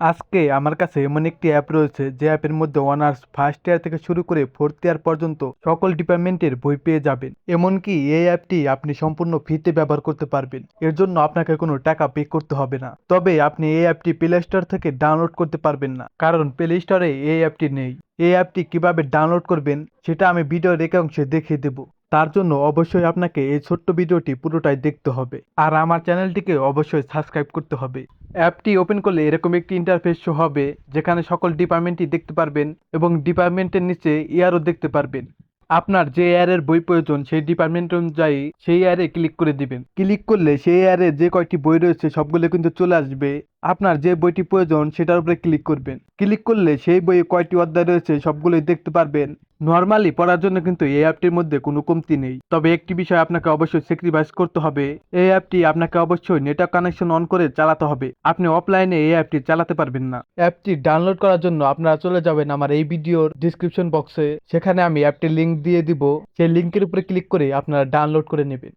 আজকে আমার কাছে এমন একটি অ্যাপ রয়েছে যে অ্যাপের মধ্যে অনার্স ফার্স্ট ইয়ার থেকে শুরু করে ফোর্থ ইয়ার পর্যন্ত সকল ডিপার্টমেন্টের বই পেয়ে যাবেন। এমনকি এই অ্যাপটি আপনি সম্পূর্ণ ফ্রিতে ব্যবহার করতে পারবেন। এর জন্য আপনাকে কোনো টাকা পে করতে হবে না। তবে আপনি এই অ্যাপটি প্লে স্টোর থেকে ডাউনলোড করতে পারবেন না, কারণ প্লে স্টোরে এই অ্যাপটি নেই। এই অ্যাপটি কীভাবে ডাউনলোড করবেন, সেটা আমি ভিডিওর একাংশে দেখিয়ে দেব। তার জন্য অবশ্যই আপনাকে এই ছোট্ট ভিডিওটি পুরোটাই দেখতে হবে। আর আমার চ্যানেলটিকে অবশ্যই সাবস্ক্রাইব করতে হবে। অ্যাপটি ওপেন করলে এরকম একটি ইন্টারফেস শো হবে, যেখানে সকল ডিপার্টমেন্টই দেখতে পারবেন এবং ডিপার্টমেন্টের নিচে ইয়ারও দেখতে পারবেন। আপনার যে এয়ারের বই প্রয়োজন সেই ডিপার্টমেন্ট অনুযায়ী সেই এয়ারে ক্লিক করে দিবেন। ক্লিক করলে সেই এয়ারে যে কয়টি বই রয়েছে সবগুলো কিন্তু চলে আসবে। আপনার যে বইটি প্রয়োজন সেটার উপরে ক্লিক করবেন। ক্লিক করলে সেই বইয়ে কয়টি অধ্যায় রয়েছে সবগুলোই দেখতে পারবেন। নর্মালি পড়ার জন্য কিন্তু এই অ্যাপটির মধ্যে কোনো কমতি নেই। তবে একটি বিষয় আপনাকে অবশ্যই স্যাক্রিফাইস করতে হবে। এই অ্যাপটি আপনাকে অবশ্যই নেটওয়ার্ক কানেকশন অন করে চালাতে হবে। আপনি অফলাইনে এই অ্যাপটি চালাতে পারবেন না। অ্যাপটি ডাউনলোড করার জন্য আপনারা চলে যাবেন আমার এই ভিডিওর ডিসক্রিপশন বক্সে সেখানে আমি অ্যাপটির লিঙ্ক দিয়ে দিব। সেই লিঙ্কের উপরে ক্লিক করে আপনারা ডাউনলোড করে নেবেন।